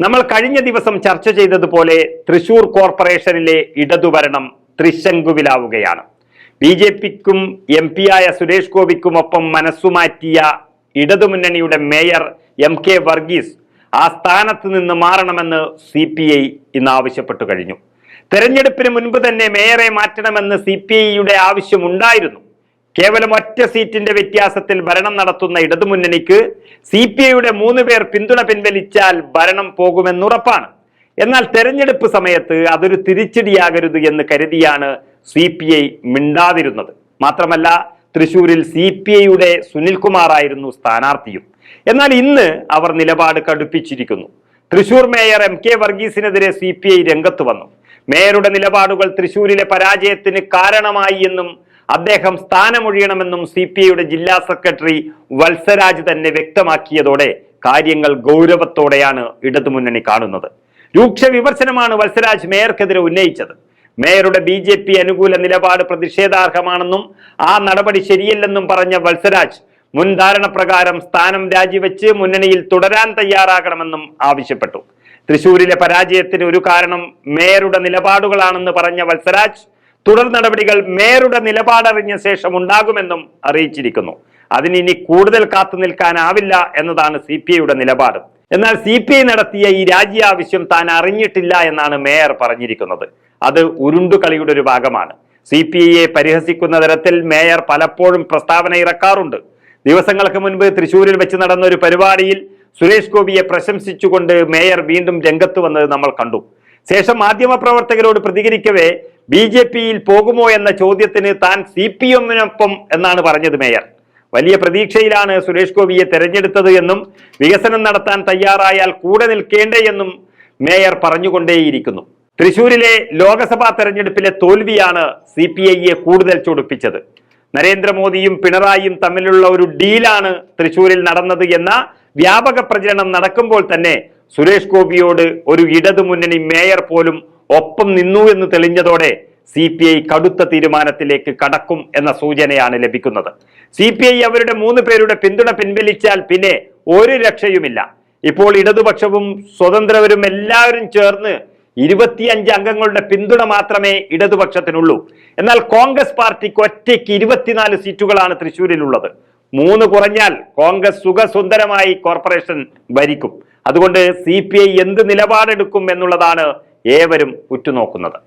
നമ്മൾ കഴിഞ്ഞ ദിവസം ചർച്ച ചെയ്തതുപോലെ തൃശൂർ കോർപ്പറേഷനിലെ ഇടതുഭരണം ത്രിശങ്കുവിലാവുകയാണ്. ബി ജെ പിക്കും എം പി ആയ സുരേഷ് ഗോപിക്കുമൊപ്പം മനസ്സുമാറ്റിയ ഇടതുമുന്നണിയുടെ മേയർ എം കെ വർഗീസ് ആ സ്ഥാനത്ത് നിന്ന് മാറണമെന്ന് സി പി ഐ ഇന്ന് ആവശ്യപ്പെട്ടു കഴിഞ്ഞു. തെരഞ്ഞെടുപ്പിന് മുൻപ് തന്നെ മേയറെ മാറ്റണമെന്ന് സി പി ഐയുടെ ആവശ്യമുണ്ടായിരുന്നു. കേവലം ഒറ്റ സീറ്റിന്റെ വ്യത്യാസത്തിൽ ഭരണം നടത്തുന്ന ഇടതുമുന്നണിക്ക് സി പി ഐയുടെ മൂന്ന് പേർ പിന്തുണ പിൻവലിച്ചാൽ ഭരണം പോകുമെന്നുറപ്പാണ് എന്നാൽ തെരഞ്ഞെടുപ്പ് സമയത്ത് അതൊരു തിരിച്ചടിയാകരുത് എന്ന് കരുതിയാണ് സി പി ഐ മിണ്ടാതിരുന്നത്. മാത്രമല്ല തൃശൂരിൽ സി പി ഐയുടെ സുനിൽകുമാറായിരുന്നു സ്ഥാനാർത്ഥിയും. എന്നാൽ ഇന്ന് അവർ നിലപാട് കടുപ്പിച്ചിരിക്കുന്നു. തൃശൂർ മേയർ എം കെ വർഗീസിനെതിരെ സി പി ഐ രംഗത്ത് വന്നു. മേയറുടെ നിലപാടുകൾ തൃശൂരിലെ പരാജയത്തിന് കാരണമായി എന്നും അദ്ദേഹം സ്ഥാനമൊഴിയണമെന്നും സി പി ഐയുടെ ജില്ലാ സെക്രട്ടറി വത്സരാജ് തന്നെ വ്യക്തമാക്കിയതോടെ കാര്യങ്ങൾ ഗൗരവത്തോടെയാണ് ഇടതുമുന്നണി കാണുന്നത്. രൂക്ഷ വിമർശനമാണ് വത്സരാജ് മേയർക്കെതിരെ ഉന്നയിച്ചത്. മേയറുടെ ബി ജെ പി അനുകൂല നിലപാട് പ്രതിഷേധാർഹമാണെന്നും ആ നടപടി ശരിയല്ലെന്നും പറഞ്ഞ വത്സരാജ് മുൻ ധാരണ പ്രകാരം സ്ഥാനം രാജിവെച്ച് മുന്നണിയിൽ തുടരാൻ തയ്യാറാകണമെന്നും ആവശ്യപ്പെട്ടു. തൃശൂരിലെ പരാജയത്തിന് ഒരു കാരണം മേയറുടെ നിലപാടുകളാണെന്ന് പറഞ്ഞ വത്സരാജ് തുടർ നടപടികൾ മേയറുടെ നിലപാടറിഞ്ഞ ശേഷം ഉണ്ടാകുമെന്നും അറിയിച്ചിരിക്കുന്നു. അതിന് ഇനി കൂടുതൽ കാത്തു നിൽക്കാനാവില്ല എന്നതാണ് സി പി ഐയുടെ നിലപാട്. എന്നാൽ സി പി ഐ നടത്തിയ ഈ രാജി ആവശ്യം താൻ അറിഞ്ഞിട്ടില്ല എന്നാണ് മേയർ പറഞ്ഞിരിക്കുന്നത്. അത് ഉരുണ്ടുകളിയുടെ ഒരു ഭാഗമാണ്. സി പി ഐയെ പരിഹസിക്കുന്ന തരത്തിൽ മേയർ പലപ്പോഴും പ്രസ്താവന ഇറക്കാറുണ്ട്. ദിവസങ്ങൾക്ക് മുൻപ് തൃശൂരിൽ വെച്ച് നടന്ന ഒരു പരിപാടിയിൽ സുരേഷ് ഗോപിയെ പ്രശംസിച്ചുകൊണ്ട് മേയർ വീണ്ടും രംഗത്ത് വന്നത് നമ്മൾ കണ്ടു. ശേഷം മാധ്യമപ്രവർത്തകരോട് പ്രതികരിക്കവേ ബി ജെ പിയിൽ പോകുമോ എന്ന ചോദ്യത്തിന് താൻ സി പി എമ്മിനൊപ്പം എന്നാണ് പറഞ്ഞത് മേയർ. വലിയ പ്രതീക്ഷയിലാണ് സുരേഷ് ഗോപിയെ തെരഞ്ഞെടുത്തത് എന്നും വികസനം നടത്താൻ തയ്യാറായാൽ കൂടെ നിൽക്കേണ്ടേ എന്നും മേയർ പറഞ്ഞുകൊണ്ടേയിരിക്കുന്നു. തൃശൂരിലെ ലോക്സഭാ തെരഞ്ഞെടുപ്പിലെ തോൽവിയാണ് സി പി ഐയെ കൂടുതൽ ചൊടിപ്പിച്ചത്. നരേന്ദ്രമോദിയും പിണറായിയും തമ്മിലുള്ള ഒരു ഡീലാണ് തൃശൂരിൽ നടന്നത് എന്ന വ്യാപക പ്രചരണം നടക്കുമ്പോൾ തന്നെ സുരേഷ് ഗോപിയോട് ഒരു ഇടതു മുന്നണി മേയർ പോലും ഒപ്പം നിന്നു എന്ന് തെളിഞ്ഞതോടെ സി പി ഐ കടുത്ത തീരുമാനത്തിലേക്ക് കടക്കും എന്ന സൂചനയാണ് ലഭിക്കുന്നത്. സി പി ഐ അവരുടെ മൂന്ന് പേരുടെ പിന്തുണ പിൻവലിച്ചാൽ പിന്നെ ഒരു രക്ഷയുമില്ല. ഇപ്പോൾ ഇടതുപക്ഷവും സ്വതന്ത്രവരും എല്ലാവരും ചേർന്ന് ഇരുപത്തിയഞ്ച് അംഗങ്ങളുടെ പിന്തുണ മാത്രമേ ഇടതുപക്ഷത്തിനുള്ളൂ. എന്നാൽ കോൺഗ്രസ് പാർട്ടിക്ക് ഒറ്റയ്ക്ക് ഇരുപത്തിനാല് സീറ്റുകളാണ് തൃശ്ശൂരിലുള്ളത്. മൂന്ന് കുറഞ്ഞാൽ കോൺഗ്രസ് സുഖസുന്ദരമായി കോർപ്പറേഷൻ ഭരിക്കും. അതുകൊണ്ട് സി എന്ത് നിലപാടെടുക്കും എന്നുള്ളതാണ് ഏവരും ഉറ്റുനോക്കുന്നത്.